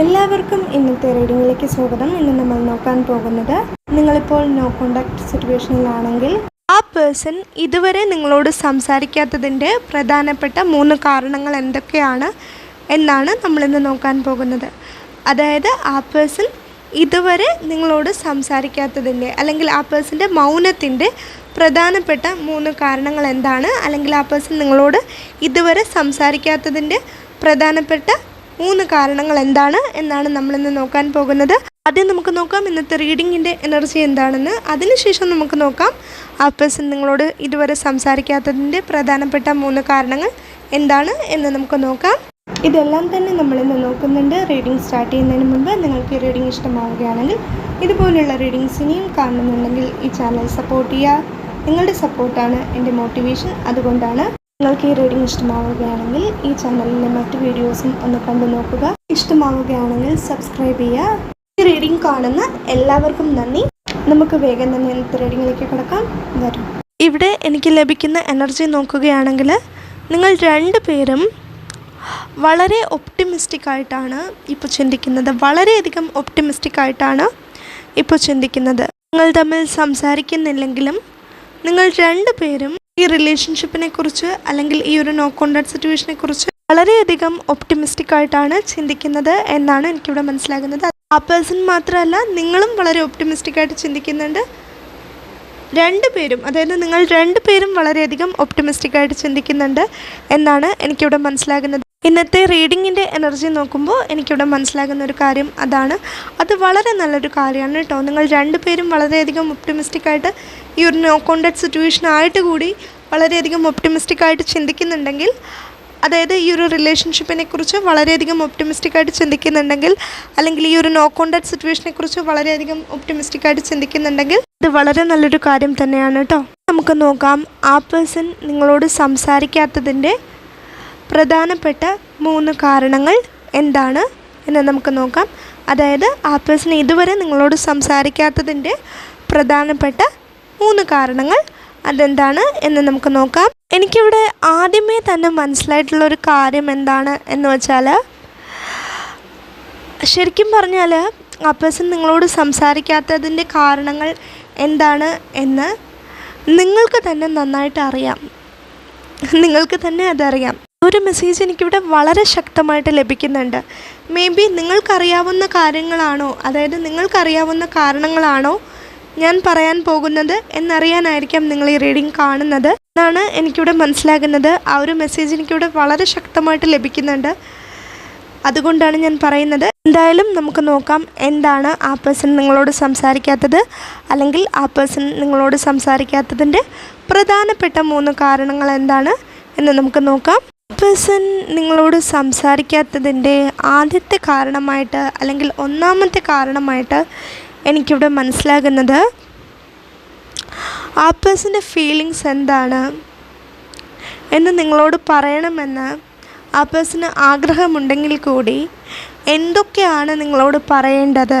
എല്ലാവർക്കും ഇന്നത്തെ റീഡിങ്ങിലേക്ക് സ്വാഗതം. ഇന്ന് നമ്മൾ നോക്കാൻ പോകുന്നത് നിങ്ങളിപ്പോൾ നോ കോണ്ടാക്ട് സിറ്റുവേഷനിലാണെങ്കിൽ ആ പേഴ്സൺ ഇതുവരെ നിങ്ങളോട് സംസാരിക്കാത്തതിന്റെ പ്രധാനപ്പെട്ട മൂന്ന് കാരണങ്ങൾ എന്തൊക്കെയാണ് എന്നാണ് നമ്മളിന്ന് നോക്കാൻ പോകുന്നത്. അതായത് ആ പേഴ്സൺ ഇതുവരെ നിങ്ങളോട് സംസാരിക്കാത്തതിന്റെ അല്ലെങ്കിൽ ആ പേഴ്സന്റെ മൗനത്തിന്റെ പ്രധാനപ്പെട്ട മൂന്ന് കാരണങ്ങൾ എന്താണ്? അല്ലെങ്കിൽ ആ പേഴ്സൺ നിങ്ങളോട് ഇതുവരെ സംസാരിക്കാത്തതിന്റെ പ്രധാനപ്പെട്ട മൂന്ന് കാരണങ്ങൾ എന്താണ് എന്നാണ് നമ്മളിന്ന് നോക്കാൻ പോകുന്നത്. ആദ്യം നമുക്ക് നോക്കാം ഇന്നത്തെ റീഡിങ്ങിന്റെ എനർജി എന്താണെന്ന്. അതിനുശേഷം നമുക്ക് നോക്കാം. ആ പേഴ്സൺ നിങ്ങളോട് ഇതുവരെ സംസാരിക്കാത്തതിന്റെ പ്രധാനപ്പെട്ട മൂന്ന് കാരണങ്ങൾ എന്താണ് എന്ന് നമുക്ക് നോക്കാം. ഇതെല്ലാം തന്നെ നമ്മളിന്ന് നോക്കുന്നുണ്ട്. റീഡിംഗ് സ്റ്റാർട്ട് ചെയ്യുന്നതിന് മുമ്പ് നിങ്ങൾക്ക് ഈ റീഡിംഗ് ഇഷ്ടമാവുകയാണെങ്കിൽ ഇതുപോലുള്ള റീഡിങ്സ് ഇനിയും കാണുന്നുണ്ടെങ്കിൽ ഈ ചാനൽ സപ്പോർട്ട് ചെയ്യുക. നിങ്ങളുടെ സപ്പോർട്ടാണ് എന്റെ മോട്ടിവേഷൻ. അതുകൊണ്ടാണ് നിങ്ങൾക്ക് ഈ റീഡിംഗ് ഇഷ്ടമാവുകയാണെങ്കിൽ ഈ ചാനലിലെ മറ്റു വീഡിയോസും ഒന്ന് കണ്ടു നോക്കുക. ഇഷ്ടമാവുകയാണെങ്കിൽ സബ്സ്ക്രൈബ് ചെയ്യുക. ഈ റീഡിംഗ് കാണുന്ന എല്ലാവർക്കും നന്ദി. നമുക്ക് വേഗം തന്നെ ഇന്നത്തെ റീഡിങ്ങിലേക്ക് കിടക്കാം. വരും. ഇവിടെ എനിക്ക് ലഭിക്കുന്ന എനർജി നോക്കുകയാണെങ്കിൽ നിങ്ങൾ രണ്ട് പേരും വളരെ ഒപ്റ്റിമിസ്റ്റിക് ആയിട്ടാണ് ഇപ്പോൾ ചിന്തിക്കുന്നത്. വളരെയധികം ഒപ്റ്റിമിസ്റ്റിക് ആയിട്ടാണ് ഇപ്പോൾ ചിന്തിക്കുന്നത്. നിങ്ങൾ തമ്മിൽ സംസാരിക്കുന്നില്ലെങ്കിലും നിങ്ങൾ രണ്ട് പേരും ഈ റിലേഷൻഷിപ്പിനെ കുറിച്ച് അല്ലെങ്കിൽ ഈ ഒരു നോ കോണ്ടാക്ട് സിറ്റുവേഷനെ കുറിച്ച് വളരെയധികം ഒപ്റ്റിമിസ്റ്റിക് ആയിട്ടാണ് ചിന്തിക്കുന്നത് എന്നാണ് എനിക്കിവിടെ മനസ്സിലാകുന്നത്. ആ പേഴ്സൺ മാത്രമല്ല നിങ്ങളും വളരെ ഒപ്റ്റിമിസ്റ്റിക് ആയിട്ട് ചിന്തിക്കുന്നുണ്ട്. രണ്ടുപേരും അതായത് നിങ്ങൾ രണ്ടുപേരും വളരെയധികം ഒപ്റ്റിമിസ്റ്റിക് ആയിട്ട് ചിന്തിക്കുന്നുണ്ട് എന്നാണ് എനിക്കിവിടെ മനസ്സിലാകുന്നത്. ഇന്നത്തെ റീഡിങ്ങിന്റെ എനർജി നോക്കുമ്പോൾ എനിക്കിവിടെ മനസ്സിലാകുന്ന ഒരു കാര്യം അതാണ്. അത് വളരെ നല്ലൊരു കാര്യമാണ് കേട്ടോ. നിങ്ങൾ രണ്ടുപേരും വളരെയധികം ഒപ്റ്റിമിസ്റ്റിക് ആയിട്ട് ഈ ഒരു നോ കോണ്ടാക്ട് സിറ്റുവേഷൻ ആയിട്ട് കൂടി വളരെയധികം ഒപ്റ്റിമിസ്റ്റിക് ആയിട്ട് ചിന്തിക്കുന്നുണ്ടെങ്കിൽ അതായത് ഈ ഒരു റിലേഷൻഷിപ്പിനെ കുറിച്ച് വളരെയധികം ഒപ്റ്റിമിസ്റ്റിക് ആയിട്ട് ചിന്തിക്കുന്നുണ്ടെങ്കിൽ അല്ലെങ്കിൽ ഈ ഒരു നോ കോണ്ടാക്ട് സിറ്റുവേഷനെ കുറിച്ച് വളരെയധികം ഒപ്റ്റിമിസ്റ്റിക് ആയിട്ട് ചിന്തിക്കുന്നുണ്ടെങ്കിൽ ഇത് വളരെ നല്ലൊരു കാര്യം തന്നെയാണ് കേട്ടോ. നമുക്ക് നോക്കാം ആ പേഴ്സൺ നിങ്ങളോട് സംസാരിക്കാത്തതിന്റെ പ്രധാനപ്പെട്ട മൂന്ന് കാരണങ്ങൾ എന്താണ് എന്ന് നമുക്ക് നോക്കാം. അതായത് ആ പേഴ്സൺ ഇതുവരെ നിങ്ങളോട് സംസാരിക്കാത്തതിന്റെ പ്രധാനപ്പെട്ട മൂന്ന് കാരണങ്ങൾ അതെന്താണ് എന്ന് നമുക്ക് നോക്കാം. എനിക്കിവിടെ ആദ്യമേ തന്നെ മനസ്സിലായിട്ടുള്ള ഒരു കാര്യം എന്താണ് എന്ന് വെച്ചാൽ ശരിക്കും പറഞ്ഞാൽ ആ പേഴ്സൺ നിങ്ങളോട് സംസാരിക്കാത്തതിന്റെ കാരണങ്ങൾ എന്താണ് എന്ന് നിങ്ങൾക്ക് തന്നെ നന്നായിട്ട് അറിയാം. നിങ്ങൾക്ക് തന്നെ അതറിയാം. ഒരു മെസ്സേജ് എനിക്കിവിടെ വളരെ ശക്തമായിട്ട് ലഭിക്കുന്നുണ്ട്. മേ ബി നിങ്ങൾക്കറിയാവുന്ന കാര്യങ്ങളാണോ? അതായത് നിങ്ങൾക്കറിയാവുന്ന കാരണങ്ങളാണോ ഞാൻ പറയാൻ പോകുന്നത് എന്നറിയാനായിരിക്കാം നിങ്ങൾ ഈ റീഡിംഗ് കാണുന്നത്. എന്നാണ് എനിക്കിവിടെ മനസ്സിലാകുന്നത്. ആ ഒരു മെസ്സേജ് എനിക്കിവിടെ വളരെ ശക്തമായിട്ട് ലഭിക്കുന്നുണ്ട്. അതുകൊണ്ടാണ് ഞാൻ പറയുന്നത്. എന്തായാലും നമുക്ക് നോക്കാം എന്താണ് ആ പേഴ്സൺ നിങ്ങളോട് സംസാരിക്കാത്തത് അല്ലെങ്കിൽ ആ പേഴ്സൺ നിങ്ങളോട് സംസാരിക്കാത്തതിന്റെ പ്രധാനപ്പെട്ട മൂന്ന് കാരണങ്ങൾ എന്താണ് എന്ന് നമുക്ക് നോക്കാം. പേഴ്സൺ നിങ്ങളോട് സംസാരിക്കാത്തതിന്റെ ആദ്യത്തെ കാരണമായിട്ട് അല്ലെങ്കിൽ ഒന്നാമത്തെ കാരണമായിട്ട് എനിക്കിവിടെ മനസ്സിലാകുന്നത് ആ പേഴ്സന്റെ ഫീലിങ്സ് എന്താണ് എന്ന് നിങ്ങളോട് പറയണമെന്ന് ആ പേഴ്സന് ആഗ്രഹമുണ്ടെങ്കിൽ കൂടി എന്തൊക്കെയാണ് നിങ്ങളോട് പറയേണ്ടത്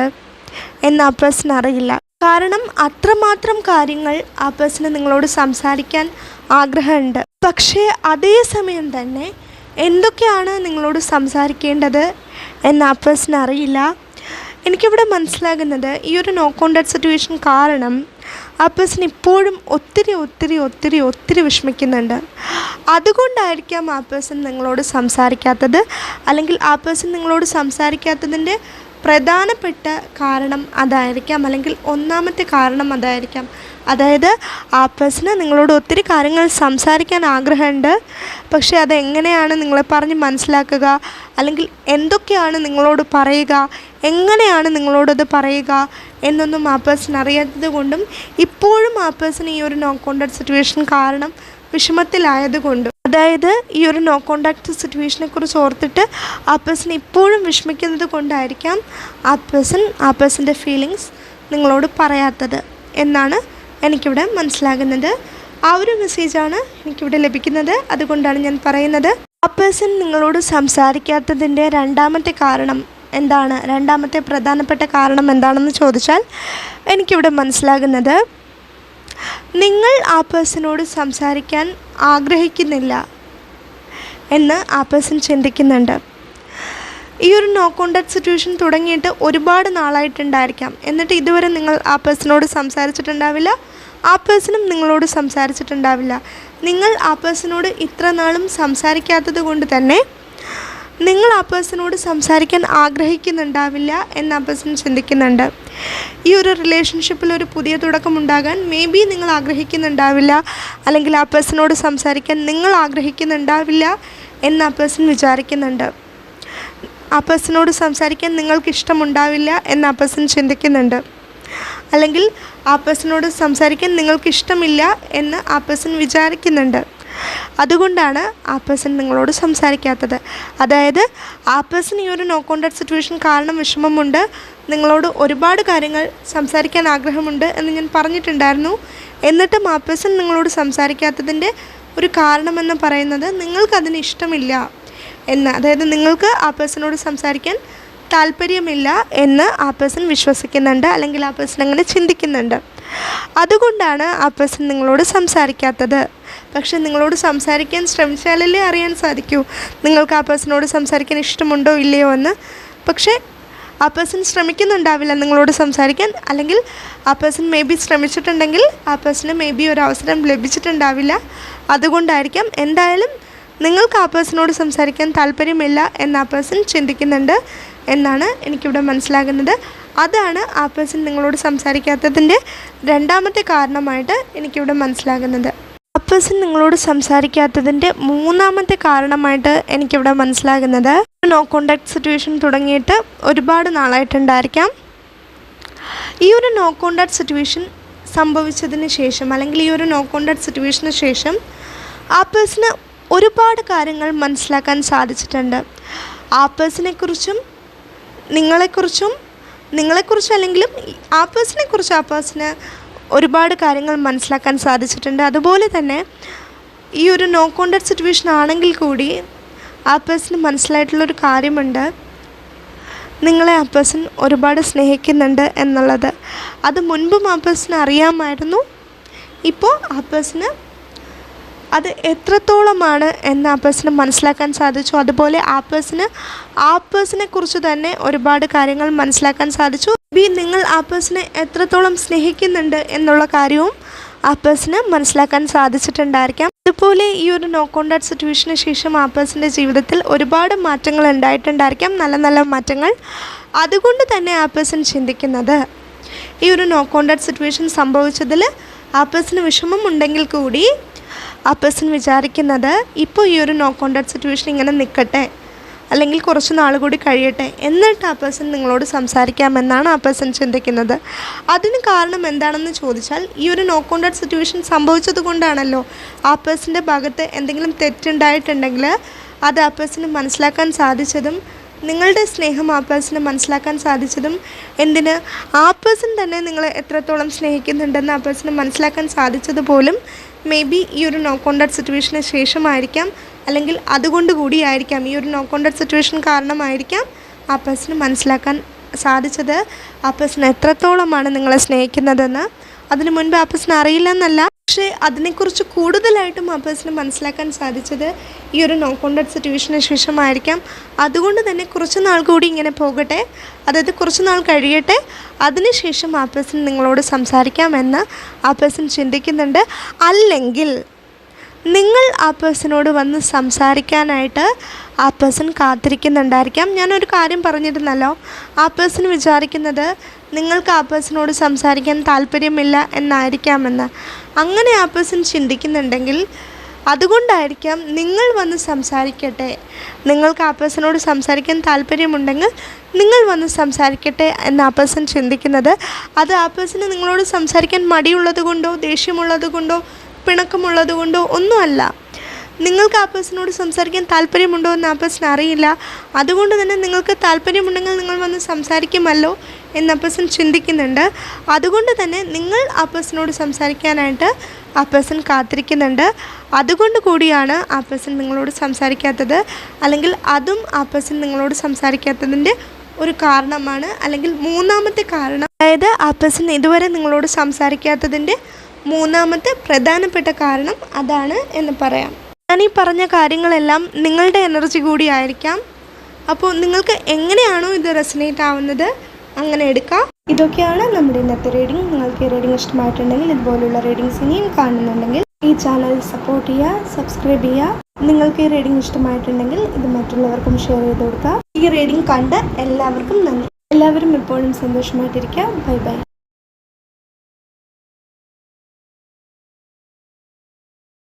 എന്ന് ആ പേഴ്സൺ അറിയില്ല. കാരണം അത്രമാത്രം കാര്യങ്ങൾ ആ പേഴ്സണ് നിങ്ങളോട് സംസാരിക്കാൻ ആഗ്രഹമുണ്ട്. പക്ഷേ അതേ സമയം തന്നെ എന്തൊക്കെയാണ് നിങ്ങളോട് സംസാരിക്കേണ്ടത് എന്ന് ആ പേഴ്സൺ അറിയില്ല. എനിക്കിവിടെ മനസ്സിലാകുന്നത് ഈ ഒരു നോ കോണ്ടാക്ട് സിറ്റുവേഷൻ കാരണം ആ പേഴ്സൺ ഇപ്പോഴും ഒത്തിരി ഒത്തിരി ഒത്തിരി ഒത്തിരി വിഷമിക്കുന്നുണ്ട്. അതുകൊണ്ടായിരിക്കാം ആ പേഴ്സൺ നിങ്ങളോട് സംസാരിക്കാത്തത്. അല്ലെങ്കിൽ ആ പേഴ്സൺ നിങ്ങളോട് സംസാരിക്കാത്തതിന്റെ പ്രധാനപ്പെട്ട കാരണം അതായിരിക്കാം അല്ലെങ്കിൽ ഒന്നാമത്തെ കാരണം അതായിരിക്കാം. അതായത് ആ പേഴ്സണ് നിങ്ങളോട് ഒത്തിരി കാര്യങ്ങൾ സംസാരിക്കാൻ ആഗ്രഹമുണ്ട് പക്ഷേ അതെങ്ങനെയാണ് നിങ്ങളെ പറഞ്ഞ് മനസ്സിലാക്കുക? അല്ലെങ്കിൽ എന്തൊക്കെയാണ് നിങ്ങളോട് പറയുക? എങ്ങനെയാണ് നിങ്ങളോടത് പറയുക? എന്നൊന്നും ആ പേഴ്സൺ അറിയാത്തത് കൊണ്ടും ഇപ്പോഴും ആ പേഴ്സൺ ഈ ഒരു നോ കോണ്ടാക്ട് സിറ്റുവേഷൻ കാരണം വിഷമത്തിലായതുകൊണ്ടും അതായത് ഈ ഒരു നോ കോണ്ടാക്ട് സിറ്റുവേഷനെ കുറിച്ച് ഓർത്തിട്ട് ആ പേഴ്സൺ ഇപ്പോഴും വിഷമിക്കുന്നത് കൊണ്ടായിരിക്കാം ആ പേഴ്സൺ ആ പേഴ്സന്റെ ഫീലിങ്സ് നിങ്ങളോട് പറയാത്തത് എന്നാണ് എനിക്കിവിടെ മനസ്സിലാകുന്നത്. ആ ഒരു മെസ്സേജാണ് എനിക്കിവിടെ ലഭിക്കുന്നത്. അതുകൊണ്ടാണ് ഞാൻ പറയുന്നത്. ആ പേഴ്സൺ നിങ്ങളോട് സംസാരിക്കാത്തതിന്റെ രണ്ടാമത്തെ കാരണം എന്താണ്? രണ്ടാമത്തെ പ്രധാനപ്പെട്ട കാരണം എന്താണെന്ന് ചോദിച്ചാൽ എനിക്കിവിടെ മനസ്സിലാകുന്നത്. നിങ്ങൾ ആ പേഴ്സണോട് സംസാരിക്കാൻ ആഗ്രഹിക്കുന്നില്ല എന്ന് ആ പേഴ്സൺ ചിന്തിക്കുന്നുണ്ട്. ഈ ഒരു നോ കോണ്ടാക്ട് സിറ്റുവേഷൻ തുടങ്ങിയിട്ട് ഒരുപാട് നാളായിട്ടുണ്ടായിരിക്കാം. എന്നിട്ട് ഇതുവരെ നിങ്ങൾ ആ പേഴ്സണോട് സംസാരിച്ചിട്ടുണ്ടാവില്ല? ആ പേഴ്സണും നിങ്ങളോട് സംസാരിച്ചിട്ടുണ്ടാവില്ല. നിങ്ങൾ ആ പേഴ്സണോട് ഇത്ര നാളും സംസാരിക്കാത്തത് കൊണ്ട് തന്നെ നിങ്ങൾ ആ പേഴ്സണോട് സംസാരിക്കാൻ ആഗ്രഹിക്കുന്നുണ്ടാവില്ല എന്ന് ആ പേഴ്സൺ ചിന്തിക്കുന്നുണ്ട്. ഈ ഒരു റിലേഷൻഷിപ്പിൽ ഒരു പുതിയ തുടക്കം ഉണ്ടാകാൻ മേ ബി നിങ്ങൾ ആഗ്രഹിക്കുന്നുണ്ടാവില്ല. അല്ലെങ്കിൽ ആ പേഴ്സണോട് സംസാരിക്കാൻ നിങ്ങൾ ആഗ്രഹിക്കുന്നുണ്ടാവില്ല എന്ന് ആ പേഴ്സൺ വിചാരിക്കുന്നുണ്ട്. ആ പേഴ്സണോട് സംസാരിക്കാൻ നിങ്ങൾക്ക് ഇഷ്ടമുണ്ടാവില്ല എന്ന് ആ പേഴ്സൺ ചിന്തിക്കുന്നുണ്ട്. അല്ലെങ്കിൽ ആ പേഴ്സണോട് സംസാരിക്കാൻ നിങ്ങൾക്ക് ഇഷ്ടമില്ല എന്ന് ആ പേഴ്സൺ വിചാരിക്കുന്നുണ്ട്. അതുകൊണ്ടാണ് ആ പേഴ്സൺ നിങ്ങളോട് സംസാരിക്കാത്തത്. അതായത് ആ പേഴ്സൺ ഈ ഒരു നോ കോണ്ടാക്ട് സിറ്റുവേഷൻ കാരണം വിഷമമുണ്ട്. നിങ്ങളോട് ഒരുപാട് കാര്യങ്ങൾ സംസാരിക്കാൻ ആഗ്രഹമുണ്ട് എന്ന് ഞാൻ പറഞ്ഞിട്ടുണ്ടായിരുന്നു. എന്നിട്ടും ആ പേഴ്സൺ നിങ്ങളോട് സംസാരിക്കാത്തതിന്റെ ഒരു കാരണമെന്ന് പറയുന്നത് നിങ്ങൾക്കതിന് ഇഷ്ടമില്ല എന്ന്. അതായത് നിങ്ങൾക്ക് ആ പേഴ്സണോട് സംസാരിക്കാൻ താല്പര്യമില്ല എന്ന് ആ പേഴ്സൺ വിശ്വസിക്കുന്നുണ്ട് അല്ലെങ്കിൽ ആ പേഴ്സൺ അങ്ങനെ ചിന്തിക്കുന്നുണ്ട്. അതുകൊണ്ടാണ് ആ പേഴ്സൺ നിങ്ങളോട് സംസാരിക്കാത്തത്. പക്ഷെ നിങ്ങളോട് സംസാരിക്കാൻ ശ്രമിച്ചാലല്ലേ അറിയാൻ സാധിക്കൂ. നിങ്ങൾക്ക് ആ പേഴ്സണോട് സംസാരിക്കാൻ ഇഷ്ടമുണ്ടോ ഇല്ലയോ എന്ന്. പക്ഷേ ആ പേഴ്സൺ ശ്രമിക്കുന്നുണ്ടാവില്ല നിങ്ങളോട് സംസാരിക്കാൻ. അല്ലെങ്കിൽ ആ പേഴ്സൺ മേ ബി ശ്രമിച്ചിട്ടുണ്ടെങ്കിൽ ആ പേഴ്സണ് മേ ബി ഒരു അവസരം ലഭിച്ചിട്ടുണ്ടാവില്ല. അതുകൊണ്ടായിരിക്കാം എന്തായാലും നിങ്ങൾക്ക് ആ പേഴ്സണോട് സംസാരിക്കാൻ താല്പര്യമില്ല എന്ന് ആ പേഴ്സൺ ചിന്തിക്കുന്നുണ്ട് എന്നാണ് എനിക്കിവിടെ മനസ്സിലാകുന്നത്. അതാണ് ആ പേഴ്സൺ നിങ്ങളോട് സംസാരിക്കാത്തതിന്റെ രണ്ടാമത്തെ കാരണമായിട്ട് എനിക്കിവിടെ മനസ്സിലാകുന്നത്. ആ പേഴ്സൺ നിങ്ങളോട് സംസാരിക്കാത്തതിന്റെ മൂന്നാമത്തെ കാരണമായിട്ട് എനിക്കിവിടെ മനസ്സിലാകുന്നത്. നോ കോണ്ടാക്ട് സിറ്റുവേഷൻ തുടങ്ങിയിട്ട് ഒരുപാട് നാളായിട്ടുണ്ടായിരിക്കാം. ഈ ഒരു നോ കോണ്ടാക്ട് സിറ്റുവേഷൻ സംഭവിച്ചതിന് ശേഷം അല്ലെങ്കിൽ ഈ ഒരു നോ കോണ്ടാക്ട് സിറ്റുവേഷന് ശേഷം ആ പേഴ്സണ് ഒരുപാട് കാര്യങ്ങൾ മനസ്സിലാക്കാൻ സാധിച്ചിട്ടുണ്ട്. ആ പേഴ്സണെക്കുറിച്ചും നിങ്ങളെക്കുറിച്ചും നിങ്ങളെക്കുറിച്ചും അല്ലെങ്കിലും ആ കുറിച്ച് ആ പേഴ്സണ് ഒരുപാട് കാര്യങ്ങൾ മനസ്സിലാക്കാൻ സാധിച്ചിട്ടുണ്ട്. അതുപോലെ തന്നെ ഈ ഒരു നോ കോണ്ടാക്ട് സിറ്റുവേഷൻ ആണെങ്കിൽ കൂടി ആ പേഴ്സണ് മനസ്സിലായിട്ടുള്ളൊരു കാര്യമുണ്ട്. നിങ്ങളെ ആ പേഴ്സൺ ഒരുപാട് സ്നേഹിക്കുന്നുണ്ട് എന്നുള്ളത്. അത് മുൻപും ആ പേഴ്സണ് അറിയാമായിരുന്നു. ഇപ്പോൾ ആ അത് എത്രത്തോളമാണ് എന്ന് ആ പേഴ്സണ് മനസ്സിലാക്കാൻ സാധിച്ചു. അതുപോലെ ആ പേഴ്സണ് ആ പേഴ്സണെ കുറിച്ച് തന്നെ ഒരുപാട് കാര്യങ്ങൾ മനസ്സിലാക്കാൻ സാധിച്ചു. ബി നിങ്ങൾ ആ പേഴ്സണെ എത്രത്തോളം സ്നേഹിക്കുന്നുണ്ട് എന്നുള്ള കാര്യവും ആ പേഴ്സണ് മനസ്സിലാക്കാൻ സാധിച്ചിട്ടുണ്ടായിരിക്കാം. അതുപോലെ ഈ ഒരു നോ കോണ്ടാക്ട് സിറ്റുവേഷന് ശേഷം ആ പേഴ്സന്റെ ജീവിതത്തിൽ ഒരുപാട് മാറ്റങ്ങൾ ഉണ്ടായിട്ടുണ്ടായിരിക്കാം. നല്ല നല്ല മാറ്റങ്ങൾ അതുകൊണ്ട് തന്നെ ആ പേഴ്സൺ ചിന്തിക്കുന്നത്. ഈ ഒരു നോ കോണ്ടാക്ട് സിറ്റുവേഷൻ സംഭവിച്ചതിൽ ആ പേഴ്സണ് വിഷമം ഉണ്ടെങ്കിൽ കൂടി ആ പേഴ്സൺ വിചാരിക്കുന്നത് ഇപ്പോൾ ഈ ഒരു നോ കോണ്ടാക്ട് സിറ്റുവേഷൻ ഇങ്ങനെ നിൽക്കട്ടെ അല്ലെങ്കിൽ കുറച്ച് നാൾ കൂടി കഴിയട്ടെ എന്നിട്ട് ആ പേഴ്സൺ നിങ്ങളോട് സംസാരിക്കാമെന്നാണ് ആ പേഴ്സൺ ചിന്തിക്കുന്നത്. അതിന് കാരണം എന്താണെന്ന് ചോദിച്ചാൽ ഈ ഒരു നോ കോണ്ടാക്ട് സിറ്റുവേഷൻ സംഭവിച്ചത് കൊണ്ടാണല്ലോ ആ പേഴ്സന്റെ ഭാഗത്ത് എന്തെങ്കിലും തെറ്റുണ്ടായിട്ടുണ്ടെങ്കിൽ അത് ആ പേഴ്സന് മനസ്സിലാക്കാൻ സാധിച്ചതും നിങ്ങളുടെ സ്നേഹം ആ പേഴ്സണ് മനസ്സിലാക്കാൻ സാധിച്ചതും എന്തിന്? ആ പേഴ്സൺ തന്നെ നിങ്ങളെ എത്രത്തോളം സ്നേഹിക്കുന്നുണ്ടെന്ന് ആ പേഴ്സണ് മനസ്സിലാക്കാൻ സാധിച്ചത് പോലും മേ ബി ഈ ഒരു നോ കോണ്ടാക്ട് സിറ്റുവേഷന് ശേഷമായിരിക്കാം. അല്ലെങ്കിൽ അതുകൊണ്ട് കൂടിയായിരിക്കാം. ഈ ഒരു നോ കോണ്ടാക്ട് സിറ്റുവേഷൻ കാരണമായിരിക്കാം ആ പേഴ്സണ് മനസ്സിലാക്കാൻ സാധിച്ചത്. ആ പേഴ്സൺ എത്രത്തോളമാണ് നിങ്ങളെ സ്നേഹിക്കുന്നതെന്ന്. അതിനു മുൻപ് ആ പേഴ്സൺ അറിയില്ല എന്നല്ല പക്ഷേ അതിനെക്കുറിച്ച് കൂടുതലായിട്ടും ആ പേഴ്സണ് മനസ്സിലാക്കാൻ സാധിച്ചത് ഈ ഒരു നോ കോണ്ടാക്ട് സിറ്റുവേഷന് ശേഷമായിരിക്കാം. അതുകൊണ്ട് തന്നെ കുറച്ച് നാൾ കൂടി ഇങ്ങനെ പോകട്ടെ. അതായത് കുറച്ച് നാൾ കഴിയട്ടെ. അതിനുശേഷം ആ പേഴ്സൺ നിങ്ങളോട് സംസാരിക്കാമെന്ന് ആ പേഴ്സൺ ചിന്തിക്കുന്നുണ്ട്. അല്ലെങ്കിൽ നിങ്ങൾ ആ പേഴ്സണോട് വന്ന് സംസാരിക്കാനായിട്ട് ആ പേഴ്സൺ കാത്തിരിക്കുന്നുണ്ടായിരിക്കാം. ഞാനൊരു കാര്യം പറഞ്ഞിരുന്നല്ലോ. ആ പേഴ്സൺ വിചാരിക്കുന്നത് നിങ്ങൾക്ക് ആ പേഴ്സണോട് സംസാരിക്കാൻ താല്പര്യമില്ല എന്നായിരിക്കാമെന്ന്. അങ്ങനെ ആ പേഴ്സൺ ചിന്തിക്കുന്നുണ്ടെങ്കിൽ അതുകൊണ്ടായിരിക്കാം നിങ്ങൾ വന്ന് സംസാരിക്കട്ടെ. നിങ്ങൾക്ക് ആ പേഴ്സണോട് സംസാരിക്കാൻ താല്പര്യമുണ്ടെങ്കിൽ നിങ്ങൾ വന്ന് സംസാരിക്കട്ടെ എന്ന് ആ പേഴ്സൺ ചിന്തിക്കുന്നത്. അത് ആ പേഴ്സണ് നിങ്ങളോട് സംസാരിക്കാൻ മടിയുള്ളത് കൊണ്ടോ ദേഷ്യമുള്ളത് കൊണ്ടോ പിണക്കമുള്ളത് കൊണ്ടോ ഒന്നുമല്ല. നിങ്ങൾക്ക് ആ പേഴ്സണോട് സംസാരിക്കാൻ താല്പര്യമുണ്ടോ എന്ന് ആ പേഴ്സൺ അറിയില്ല. അതുകൊണ്ട് തന്നെ നിങ്ങൾക്ക് താല്പര്യമുണ്ടെങ്കിൽ നിങ്ങൾ വന്ന് സംസാരിക്കുമല്ലോ എന്ന് ആ പേഴ്സൺ ചിന്തിക്കുന്നുണ്ട്. അതുകൊണ്ട് തന്നെ നിങ്ങൾ ആ പേഴ്സണോട് സംസാരിക്കാനായിട്ട് ആ പേഴ്സൺ കാത്തിരിക്കുന്നുണ്ട്. അതുകൊണ്ട് കൂടിയാണ് ആ പേഴ്സൺ നിങ്ങളോട് സംസാരിക്കാത്തത്. അല്ലെങ്കിൽ അതും ആ പേഴ്സൺ നിങ്ങളോട് സംസാരിക്കാത്തതിന്റെ ഒരു കാരണമാണ്. അല്ലെങ്കിൽ മൂന്നാമത്തെ കാരണം അതായത് ആ പേഴ്സൺ ഇതുവരെ നിങ്ങളോട് സംസാരിക്കാത്തതിന്റെ മൂന്നാമത്തെ പ്രധാനപ്പെട്ട കാരണം അതാണ് എന്ന് പറയാം. ഞാൻ ഈ പറഞ്ഞ കാര്യങ്ങളെല്ലാം നിങ്ങളുടെ എനർജി കൂടിയായിരിക്കാം അപ്പോൾ നിങ്ങൾക്ക് എങ്ങനെയാണോ ഇത് റെസനേറ്റ് ആവുന്നത് അങ്ങനെ എടുക്കാം. ഇതൊക്കെയാണ് നമ്മുടെ ഇന്നത്തെ റീഡിംഗ്. നിങ്ങൾക്ക് ഈ റീഡിംഗ് ഇഷ്ടമായിട്ടുണ്ടെങ്കിൽ ഇതുപോലുള്ള റീഡിങ്സ് ഇനിയും കാണുന്നുണ്ടെങ്കിൽ ഈ ചാനൽ സപ്പോർട്ട് ചെയ്യുക സബ്സ്ക്രൈബ് ചെയ്യുക. നിങ്ങൾക്ക് ഈ റീഡിംഗ് ഇഷ്ടമായിട്ടുണ്ടെങ്കിൽ ഇത് മറ്റുള്ളവർക്കും ഷെയർ ചെയ്ത് കൊടുക്കുക. ഈ റീഡിംഗ് കണ്ട് എല്ലാവർക്കും നന്ദി. എല്ലാവരും എപ്പോഴും സന്തോഷമായിട്ടിരിക്കുക. Bye bye.